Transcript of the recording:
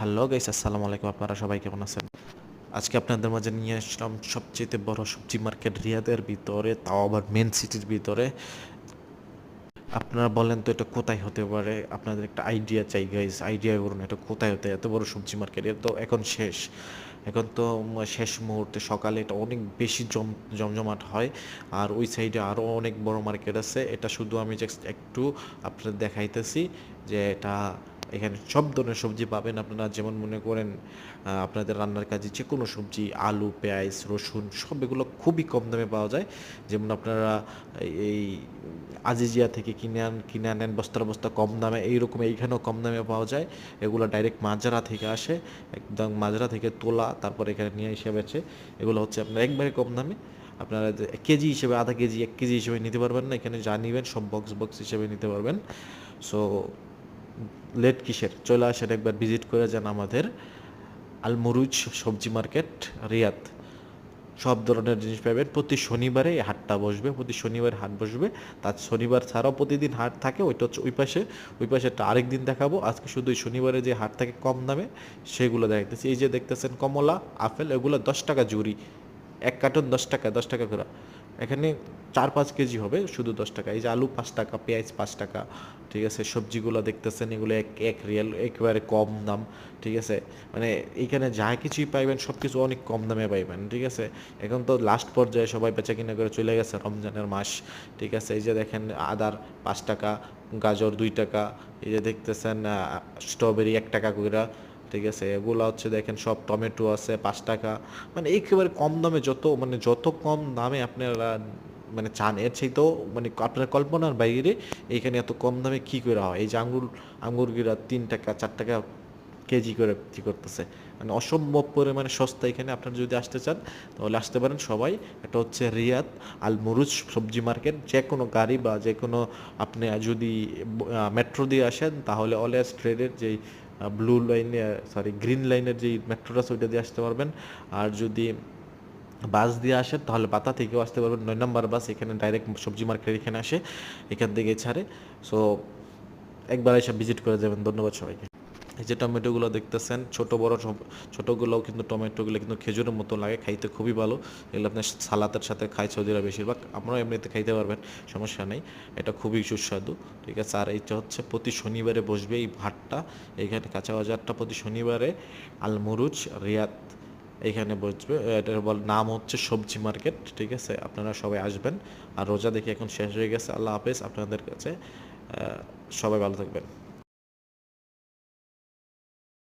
Hello guys, আসসালামু আলাইকুম। আপনারা সবাই কেমন আছেন? আজকে আপনাদের মাঝে নিয়ে আসলাম সবচেয়ে বড় সবজি মার্কেট রিয়াদের ভিতরে, তাও আবার মেন সিটির ভিতরে। আপনারা বলেন তো এটা কোথায় হতে পারে? আপনাদের একটা আইডিয়া চাই গাইস আইডিয়া করুন এটা কোথায় হতে এত বড় সবজি মার্কেট এটা তো এখন শেষ। এখন তো শেষ মুহূর্তে, সকালে এটা অনেক বেশি জম, জমজমাট হয়। আর ওই সাইডে আরও অনেক বড় মার্কেট আছে। এটা শুধু আমি জাস্ট একটু আপনাদের দেখাইতেছি যে এটা এখানে সব ধরনের সবজি পাবেন আপনারা। যেমন মনে করেন আপনাদের রান্নার কাজে যে কোনো সবজি, আলু, পেঁয়াজ, রসুন, সব এগুলো খুবই কম দামে পাওয়া যায়। যেমন আপনারা এই- আজিজিয়া থেকে কিনে আন, কিনে আনেন, বস্তার বস্তা কম দামে, এইরকম এইখানেও কম দামে পাওয়া যায়। এগুলো ডাইরেক্ট মাজরা থেকে আসে, একদম মাজরা থেকে তোলা, তারপর এখানে নিয়ে এসে বেচে, এগুলো হচ্ছে আপনার একবারে কম দামে। আপনারা কেজি হিসেবে, আধা কেজি, এক কেজি হিসেবে নিতে পারবেন না, এখানে যা নিবেন সব বক্স বক্স হিসেবে নিতে পারবেন। সো লেট কিসের? চলে আসেন একবার ভিজিট করে যান আমাদের আলমুরুজ সবজি মার্কেট, রিয়াদ। সব ধরনের জিনিস পাবেন। প্রতি শনিবারে এই হাটটা বসবে, প্রতি শনিবার হাট বসবে। তার শনিবার ছাড়াও প্রতিদিন হাট থাকে, ওইটা হচ্ছে ওই পাশে ওই পাশে একটা আরেক দিন দেখাবো। আজকে শুধু ওই শনিবারে যে হাট থাকে কম দামে, সেগুলো দেখাইতেছি। এই যে দেখতেছেন কমলা, আপেল, এগুলো দশ টাকা জুড়ি। এক কার্টন দশ টাকা দশ টাকা করে। এখানে চার পাঁচ কেজি হবে, শুধু দশ টাকা। এই যে আলু পাঁচ টাকা, পেঁয়াজ পাঁচ টাকা, ঠিক আছে? সবজিগুলো দেখতেছেন, এগুলো এক এক রিয়েল একেবারে কম দাম, ঠিক আছে? মানে এইখানে যা কিছুই পাইবেন সব কিছু অনেক কম দামে পাইবেন, ঠিক আছে? এখন তো লাস্ট পর্যায়ে সবাই বেচা কিনা করে চলে গেছে রমজানের মাস, ঠিক আছে? এই যে দেখেন, আদার পাঁচ টাকা, গাজর দুই টাকা, এই যে দেখতেছেন স্ট্রবেরি এক টাকা করে, ঠিক আছে? এগুলো হচ্ছে দেখেন, সব টমেটো আছে পাঁচ টাকা। মানে একেবারে কম দামে যত মানে যত কম দামে আপনারা মানে চান, এর চাইতেও মানে আপনার কল্পনার বাইরে এইখানে এত কম দামে কি করে হয়? এই যে আঙ্গুর আঙ্গুর গিরা তিন টাকা, চার টাকা কেজি করে বিক্রি করতেছে। মানে অসম্ভব পরিমাণে সস্তা এখানে। আপনারা যদি আসতে চান, তাহলে আসতে পারেন সবাই। এটা হচ্ছে রিয়াদ আল মুরুজ সবজি মার্কেট। যে কোনো গাড়ি বা যে কোনো আপনি যদি মেট্রো দিয়ে আসেন, তাহলে অলওয়েজ ট্রেনের যেই ব্লু লাইনে সরি গ্রিন লাইনের যেই মেট্রোটা আছে, ওইটা দিয়ে আসতে পারবেন। আর যদি বাস দিয়ে আসেন তাহলে বাতা থেকেও আসতে পারবেন নয় নম্বর বাস এখানে ডাইরেক্ট সবজি মার্কেট এখানে আসে, এখান থেকে ছাড়ে। সো একবার এসে ভিজিট করে যাবেন। ধন্যবাদ সবাইকে। এই যে টমেটোগুলো দেখতেছেন, ছোট, বড় ছোটোগুলোও কিন্তু টমেটোগুলো কিন্তু খেজুরের মতো লাগে, খাইতে খুবই ভালো। এগুলো আপনার সালাতের সাথে খায় সৌদিরা বেশিরভাগ, আমরাও এমনিতে খাইতে পারবেন, সমস্যা নেই। এটা খুবই সুস্বাদু, ঠিক আছে? আর এইটা হচ্ছে প্রতি শনিবারে বসবে এই ভাটটা এইখানে কাঁচা বাজারটা প্রতি শনিবারে আলমুরুজ, রিয়াদ এইখানে বসবে। এটার বল, নাম হচ্ছে সবজি মার্কেট, ঠিক আছে? আপনারা সবাই আসবেন। আর রোজা দেখি এখন শেষ হয়ে গেছে। আল্লাহ হাফেজ। আপনাদের কাছে সবাই ভালো থাকবেন।